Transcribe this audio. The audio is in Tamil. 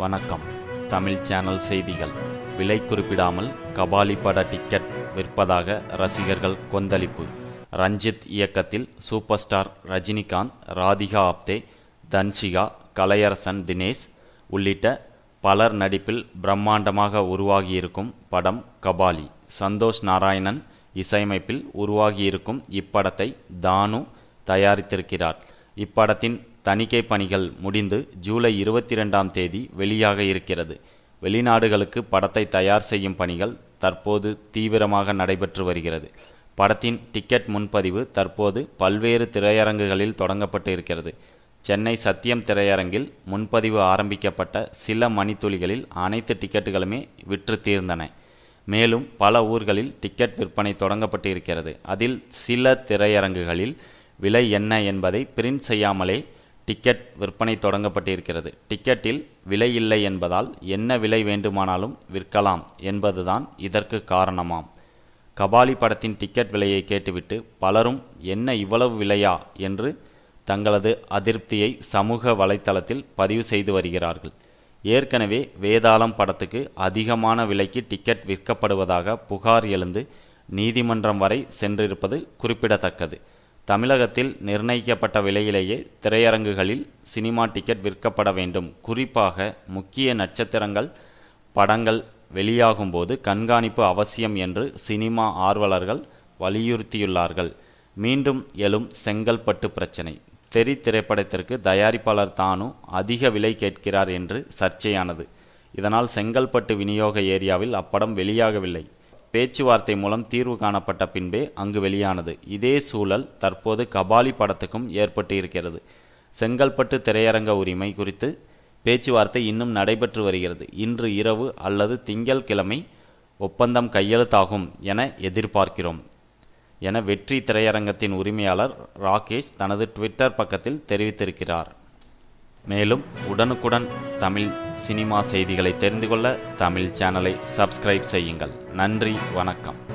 வணக்கம். தமிழ் சேனல் செய்திகள். விலை குறிப்பிடாமல் கபாலி பட டிக்கெட் விற்பதாக ரசிகர்கள் கொந்தளிப்பு. ரஞ்சித் இயக்கத்தில் சூப்பர் ஸ்டார் ரஜினிகாந்த் ராதிகா ஆப்தே தன்ஷிகா கலையரசன் தினேஷ் உள்ளிட்ட பலர் நடிப்பில் பிரம்மாண்டமாக உருவாகியிருக்கும் படம் கபாலி. சந்தோஷ் நாராயணன் இசையமைப்பில் உருவாகியிருக்கும் இப்படத்தை தானு தயாரித்திருக்கிறார். இப்படத்தின் தணிக்கை பணிகள் முடிந்து ஜூலை இருபத்தி ரெண்டாம் தேதி வெளியாக இருக்கிறது. வெளிநாடுகளுக்கு படத்தை தயார் செய்யும் பணிகள் தற்போது தீவிரமாக நடைபெற்று வருகிறது. படத்தின் டிக்கெட் முன்பதிவு தற்போது பல்வேறு திரையரங்குகளில் தொடங்கப்பட்டு இருக்கிறது. சென்னை சத்தியம் திரையரங்கில் முன்பதிவு ஆரம்பிக்கப்பட்ட சில மணித்துளிகளில் அனைத்து டிக்கெட்டுகளுமே விற்று தீர்ந்தன. மேலும் பல ஊர்களில் டிக்கெட் விற்பனை தொடங்கப்பட்டு இருக்கிறது. அதில் சில திரையரங்குகளில் விலை என்ன என்பதை பிரிண்ட் செய்யாமலே டிக்கெட் விற்பனை தொடங்கப்பட்டிருக்கிறது. டிக்கெட்டில் விலை இல்லை என்பதால் என்ன விலை வேண்டுமானாலும் விற்கலாம் என்பதுதான் இதற்கு காரணமாம். கபாலி படத்தின் டிக்கெட் விலையை கேட்டுவிட்டு பலரும் என்ன இவ்வளவு விலையா என்று தங்களது அதிருப்தியை சமூக வலைத்தளத்தில் பதிவு செய்து வருகிறார்கள். ஏற்கனவே வேதாளம் படத்துக்கு அதிகமான விலைக்கு டிக்கெட் விற்கப்படுவதாக புகார் எழுந்து நீதிமன்றம் வரை சென்றிருப்பது குறிப்பிடத்தக்கது. தமிழகத்தில் நிர்ணயிக்கப்பட்ட விலையிலேயே திரையரங்குகளில் சினிமா டிக்கெட் விற்கப்பட வேண்டும். குறிப்பாக முக்கிய நட்சத்திரங்கள் படங்கள் வெளியாகும்போது கண்காணிப்பு அவசியம் என்று சினிமா ஆர்வலர்கள் வலியுறுத்தியுள்ளார்கள். மீண்டும் எழும் செங்கல்பட்டு பிரச்சினை. தெரி திரைப்படத்திற்கு தயாரிப்பாளர் தானு அதிக விலை கேட்கிறார் என்று சர்ச்சையானது. இதனால் செங்கல்பட்டு விநியோக ஏரியாவில் அப்படம் வெளியாகவில்லை. பேச்சுவார்த்தை மூலம் தீர்வு காணப்பட்ட பின்பே அங்கு வெளியானது. இதே சூழல் தற்போது கபாலி படத்துக்கும் ஏற்பட்டு இருக்கிறது. செங்கல்பட்டு திரையரங்க உரிமை குறித்து பேச்சுவார்த்தை இன்னும் நடைபெற்று வருகிறது. இன்று இரவு அல்லது திங்கள் கிழமை ஒப்பந்தம் கையெழுத்தாகும் என எதிர்பார்க்கிறோம். என வெற்றி திரையரங்கத்தின் உரிமையாளர் ராகேஷ் தனது ட்விட்டர் பக்கத்தில் தெரிவித்திருக்கிறார். மேலும் உடனுக்குடன் தமிழ் சினிமா செய்திகளை தெரிந்து கொள்ள தமிழ் சேனலை சப்ஸ்கிரைப் செய்யுங்கள். நன்றி வணக்கம்.